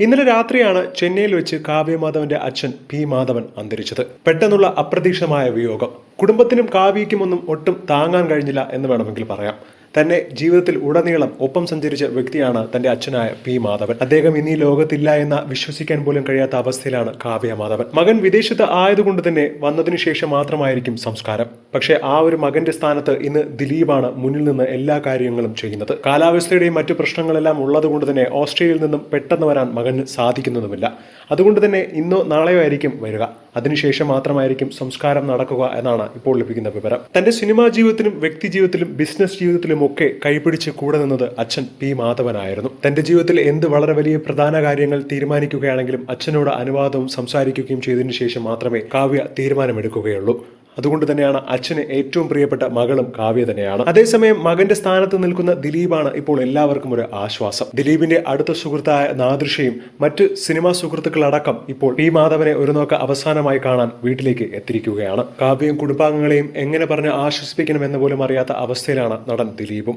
ഇന്നലെ രാത്രിയാണ് ചെന്നൈയിൽ വെച്ച് കാവ്യമാധവന്റെ അച്ഛൻ പി മാധവൻ അന്തരിച്ചത്. പെട്ടെന്നുള്ള അപ്രതീക്ഷിതമായ വിയോഗം. കുടുംബത്തിനും കാവ്യയ്ക്കും ഒന്നും ഒട്ടും താങ്ങാൻ കഴിഞ്ഞില്ല എന്ന് വേണമെങ്കിൽ പറയാം. തന്നെ ജീവിതത്തിൽ ഉടനീളം ഒപ്പം സഞ്ചരിച്ച വ്യക്തിയാണ് തന്റെ അച്ഛനായ പി മാധവൻ. അദ്ദേഹം ഇനി ലോകത്തില്ല എന്ന വിശ്വസിക്കാൻ പോലും കഴിയാത്ത അവസ്ഥയിലാണ് കാവ്യ മാധവൻ. മകൻ വിദേശത്ത് ആയതുകൊണ്ട് തന്നെ വന്നതിനു ശേഷം മാത്രമായിരിക്കും സംസ്കാരം. പക്ഷേ ആ ഒരു മകന്റെ സ്ഥാനത്ത് ഇന്ന് ദിലീപാണ് മുന്നിൽ നിന്ന് എല്ലാ കാര്യങ്ങളും ചെയ്യുന്നത്. കാലാവസ്ഥയുടെയും മറ്റു പ്രശ്നങ്ങളെല്ലാം ഉള്ളതുകൊണ്ട് തന്നെ ഓസ്ട്രേലിയയിൽ നിന്നും പെട്ടെന്ന് വരാൻ മകന് സാധിക്കുന്നതുമില്ല. അതുകൊണ്ട് തന്നെ ഇന്നോ നാളെയോ ആയിരിക്കും വരിക. അതിനുശേഷം മാത്രമായിരിക്കും സംസ്കാരം നടക്കുക എന്നാണ് ഇപ്പോൾ ലഭിക്കുന്ന വിവരം. തന്റെ സിനിമാ ജീവിതത്തിലും വ്യക്തി ജീവിതത്തിലും ബിസിനസ് ജീവിതത്തിലും ഒക്കെ കൈപിടിച്ച് കൂടെ നിന്നത് അച്ഛൻ പി മാധവനായിരുന്നു. തന്റെ ജീവിതത്തിൽ എന്ത് വളരെ വലിയ പ്രധാന കാര്യങ്ങൾ തീരുമാനിക്കുകയാണെങ്കിലും അച്ഛനോട് അനുവാദവും സംസാരിക്കുകയും ചെയ്തതിനു ശേഷം മാത്രമേ കാവ്യ തീരുമാനമെടുക്കുകയുള്ളൂ. അതുകൊണ്ട് തന്നെയാണ് അച്ഛന് ഏറ്റവും പ്രിയപ്പെട്ട മകളും കാവ്യ തന്നെയാണ്. അതേസമയം മകന്റെ സ്ഥാനത്ത് നിൽക്കുന്ന ദിലീപാണ് ഇപ്പോൾ എല്ലാവർക്കും ഒരു ആശ്വാസം. ദിലീപിന്റെ അടുത്ത സുഹൃത്തായ നാദൃശയും മറ്റ് സിനിമാ സുഹൃത്തുക്കളടക്കം ഇപ്പോൾ പി മാധവനെ ഒരു നോക്ക അവസാനമായി കാണാൻ വീട്ടിലേക്ക് എത്തിയിരിക്കുകയാണ്. കാവ്യയും കുടുംബാംഗങ്ങളെയും എങ്ങനെ പറഞ്ഞ് ആശ്വസിപ്പിക്കണമെന്ന് പോലും അറിയാത്ത അവസ്ഥയിലാണ് നടൻ ദിലീപും.